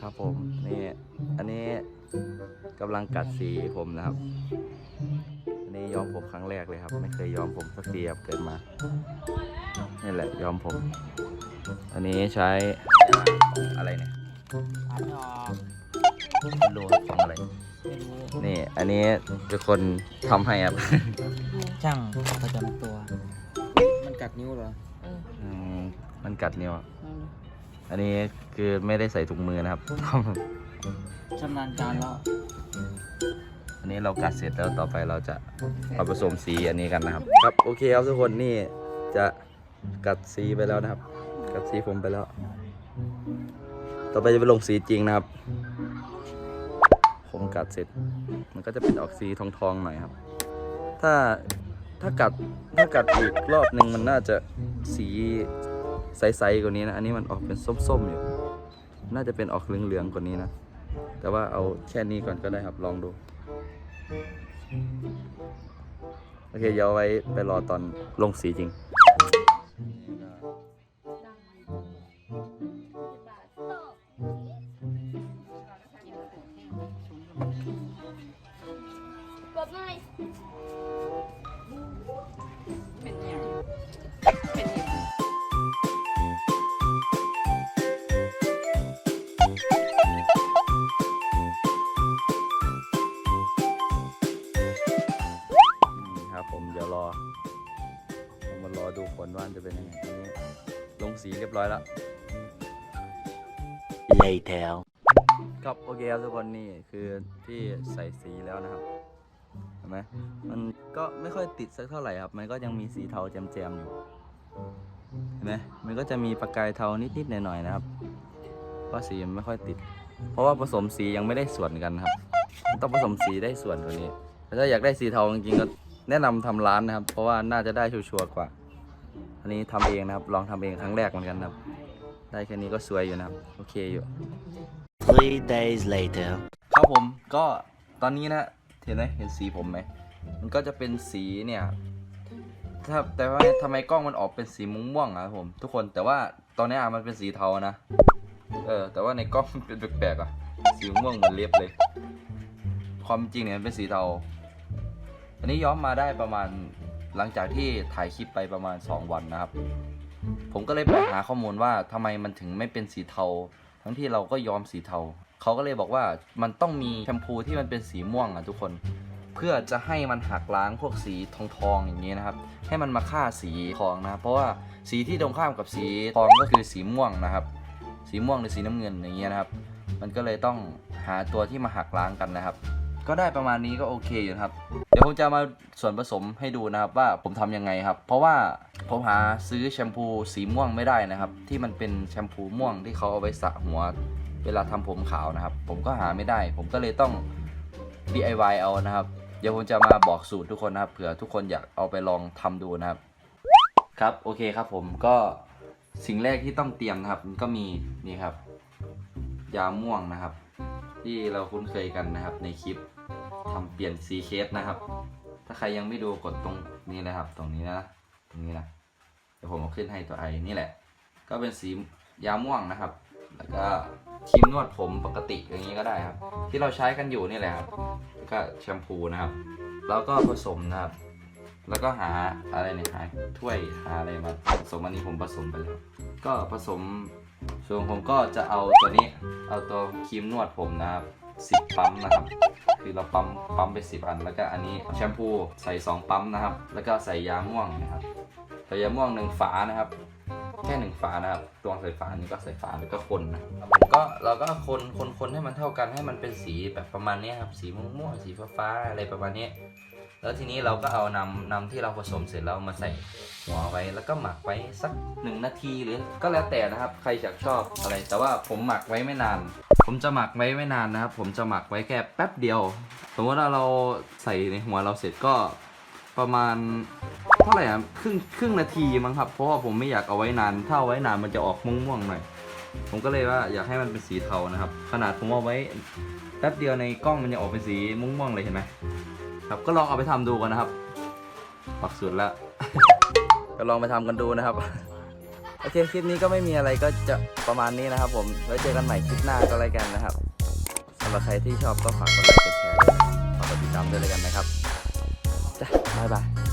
ครับผมนี่อันนี้กำลังกัดสีผมนะครับ อันนี้ย้อมผมครั้งแรกเลยครับ ไม่เคยย้อมผมสักทีครับเกิดมานี่แหละย้อมผม อันนี้ใช้อะไรเนี่ยอันออกไม่รู้ของอะไรไม่รู้นี่อันนี้เป็นคนทำให้ครับช่างประจำตัว มันกัดนิ้วเหรออืมมันกัดนิ้วอะ อันนี้คือไม่ได้ใส่ถุงมือนะครับ ชำนาญการแล้วอันนี้เรากัดเสร็จแล้วต่อไปเราจะมาผสมสีอันนี้กันนะครับ ครับโอเคครับทุกคนนี่จะกัดสีไปแล้วนะครับ กัดสีผมไปแล้ว ต่อไปจะไปลงสีจริงนะครับ ผมกัดเสร็จ มันก็จะเป็นออกสีทองทองๆหน่อยครับ ถ้าถ้ากัดถ้ากัดอีกรอบหนึ่งมันน่าจะสี ใสๆกว่านี้นะ อันนี้มันออกเป็นส้มๆอยู่ น่าจะเป็นออกเหลืองๆกว่านี้นะ แต่ว่าเอาแค่นี้ก่อนก็ได้ครับ ลองดู โอเค เดี๋ยวไว้ไปรอตอนลงสีจริง จะเป็นยังไงอันนี้ลงสีเรียบร้อยแล้ว Later. ครับโอเคครับทุกคนนี่คือที่ใส่สีแล้วนะครับเห็นไหมมันก็ไม่ค่อยติดสักเท่าไหร่ครับ มันก็ยังมีสีเทาแจมๆอยู่เห็นไหมมันก็จะมีประกายเทานิดๆหน่อยๆนะครับเพราะสีมันไม่ค่อยติด เพราะว่าผสมสียังไม่ได้ส่วนกันครับมันต้องผสมสีได้ส่วนกว่านี้แต่ถ้าอยากได้สีเทาจริงๆก็แนะนำทำร้านนะครับ เพราะว่าน่าจะได้ชัวร์ๆกว่าอั นนี้ทำเองนะครับ ลองทำเองครั้งแรกเหมือนกันนะครับ ได้แค่นี้ก็สวยอยู่นะครับ โอเคอยู่ Three days later. ครับผมก็ตอนนี้นะเห็นไหมเห็นสีผมไหมมันก็จะเป็นสีเนี่ยถ้าแต่ว่าทำไมกล้องมันออกเป็นสีม่วงๆอะครับผม ทุกคนแต่ว่าตอนนี้อะมันเป็นสีเทานะเออแต่ว่าในกล้องมันเป็นแปลกๆอะสีม่วงเหมือนเล็บเลย ความจริงเนี่ยมันเป็นสีเทา อันนี้ย้อมมาได้ประมาณ หลังจากที่ถ่ายคลิปไปประมาณ 2 วันนะครับ ผมก็เลยไปหาข้อมูลว่าทำไมมันถึงไม่เป็นสีเทา ทั้งที่เราก็ยอมสีเทา เขาก็เลยบอกว่ามันต้องมีแชมพูที่มันเป็นสีม่วงอะทุกคน เพื่อจะให้มันหักล้างพวกสีทองทองๆอย่างนี้นะครับ ให้มันมาฆ่าสีทองนะ เพราะว่าสีที่ตรงข้ามกับสีทองก็คือสีม่วงนะครับ สีม่วงหรือสีน้ำเงินอย่างเงี้ยนะครับ มันก็เลยต้องหาตัวที่มาหักล้างกันนะครับ ก็ได้ประมาณนี้ก็โอเคอยู่นะครับ เดี๋ยวผมจะมาส่วนผสมให้ดูนะครับว่าผมทำยังไงครับ เพราะว่าผมหาซื้อแชมพูสีม่วงไม่ได้นะครับ ที่มันเป็นแชมพูม่วงที่เขาเอาไว้สระหัว เวลาทำผมขาวนะครับ ผมก็หาไม่ได้ ผมก็เลยต้อง DIY เอานะครับ เดี๋ยวผมจะมาบอกสูตรทุกคนนะครับเผื่อทุกคนอยากเอาไปลองทำดูนะครับครับโอเคครับผมก็สิ่งแรกที่ต้องเตรียมนะครับก็มีนี่ครับ ยาม่วงนะครับ ที่เราคุ้นเคยกันนะครับในคลิป ทำเปลี่ยนสีเคสนะครับ ถ้าใครยังไม่ดูกดตรงนี้นะครับ ตรงนี้นะ ตรงนี้นะ เดี๋ยวผมเอาขึ้นให้ตัวไอนี่แหละ ก็เป็นสียาม่วงนะครับ แล้วก็ครีมนวดผมปกติอย่างนี้ก็ได้ครับ ที่เราใช้กันอยู่นี่แหละครับแล้วก็แชมพูนะครับ แล้วก็ผสมนะครับ แล้วก็หาอะไรเนี่ยหาถ้วยหาอะไรมาผสมอันนี้ผมผสมไปแล้วก็ผสมส่วนผมก็จะเอาตัวนี้เอาตัวครีมนวดผมนะครับ สิบปั๊มนะครับ คือเราปั๊มปั๊มไปสิบอัน แล้วก็อันนี้แชมพูใส่สองปั๊มนะครับ แล้วก็ใส่ยาม่วงนะครับใส่ยาม่วงหนึ่งฝานะครับ แค่หนึ่งฝานะครับตวงใส่ฝานี้ก็ใส่ฝาแล้วก็คนนะผมก็เราก็คนคนคนให้มันเท่ากันให้มันเป็นสีแบบประมาณนี้ครับสีม่วงๆสีฟ้าๆอะไรประมาณนี้แล้วทีนี้เราก็เอานำนำที่เราผสมเสร็จแล้วมาใส่หัวไว้แล้วก็หมักไว้สักหนึ่งนาทีหรือก็แล้วแต่นะครับ ใครอยากชอบอะไร แต่ว่าผมหมักไว้ไม่นาน ผมจะหมักไว้ไม่นานนะครับ ผมจะหมักไว้แค่แป๊บเดียวสมมติว่าเราใส่ในหัวเราเสร็จก็ประมาณเท่าไหร่อะครึ่งครึ่งนาทีมั้งครับ เพราะว่าผมไม่อยากเอาไว้นาน ถ้าเอาไว้นานมันจะออกม่วงๆหน่อย ผมก็เลยว่าอยากให้มันเป็นสีเทานะครับ ขนาดผมเอาไว้แป๊บเดียวในกล้องมันยังออกเป็นสีม่วงๆเลยเห็นไหมครับก็ลองเอาไปทำดูกันนะครับปักสุดแล้ว ก็ลองไปทำกันดูนะครับ โอเคคลิปนี้ก็ไม่มีอะไรก็จะประมาณนี้นะครับ ผมไว้เจอกันใหม่คลิปหน้าก็แล้วกันนะครับสำหรับใครที่ชอบก็ฝากกดไลค์กดแชร์ด้วยฝากกดติดตามด้วยแล้วกันนะครับจ้ะบ๊ายบาย